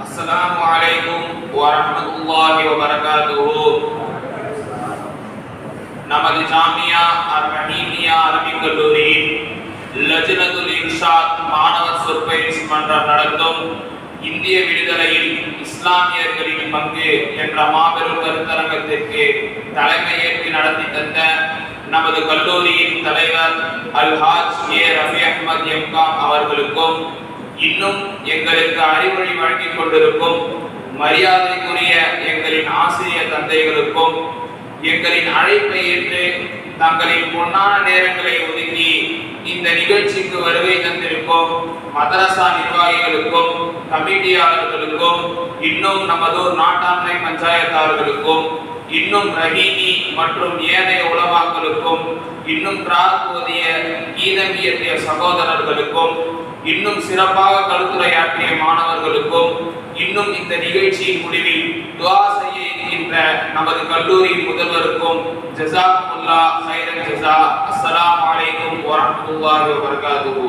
السلام عليكم ورحمة الله وبركاته நமது ஜாமியா அர் ரஹீமியா அரபிக் கல்லூரியின் லஜ்னத்துல் இர்ஷாத் மாணவர் சொற்பயிற்சி மன்றம் நடத்தும் இந்திய விடுதலையில் இஸ்லாமியர்களின் பங்கு என்ற மாபெரும் கருத்தரங்கத்திற்கு தலைமையேற்று நடத்தி தந்த நமது கல்லூரியின் தலைவர் அல்ஹாஜ் ஏ ரஃபி அஹ்மத் எம்காம் அவர்களுக்கும் இன்னும் எங்களுக்கு அறிவொழி வழங்கிக் கொண்டிருக்கும் மரியாதைக்குரிய எங்களின் ஆசிரியர் தந்தைகளுக்கும் எங்களின் அழைப்பை ஏற்று தங்களின் பொன்னான நேரங்களை ஒதுக்கி இந்த நிகழ்ச்சிக்கு வருகை தந்திருக்கும் மதரசா நிர்வாகிகளுக்கும் கமிட்டியாளர்களுக்கும் இன்னும் நமதூர் நாட்டாண்மை பஞ்சாயத்தார்களுக்கும் இன்னும் ரஹீனி மற்றும் ஏனைய உலமாக்களுக்கும் இன்னும் கிராத் ஓதிய சகோதரர்களுக்கும் இன்னும் சிறப்பாக கருத்துரையாற்றிய மாணவர்களுக்கும் இன்னும் இந்த நிகழ்ச்சியின் முடிவில் துவா செய்ய இருக்கின்ற நமது கல்லூரியின் முதல்வருக்கும் ஜசாக்குல்லா சைரன் ஜசா அஸ்ஸலாமு அலைக்கும் வரஹ்மத்துல்லாஹி வபரகாத்துஹு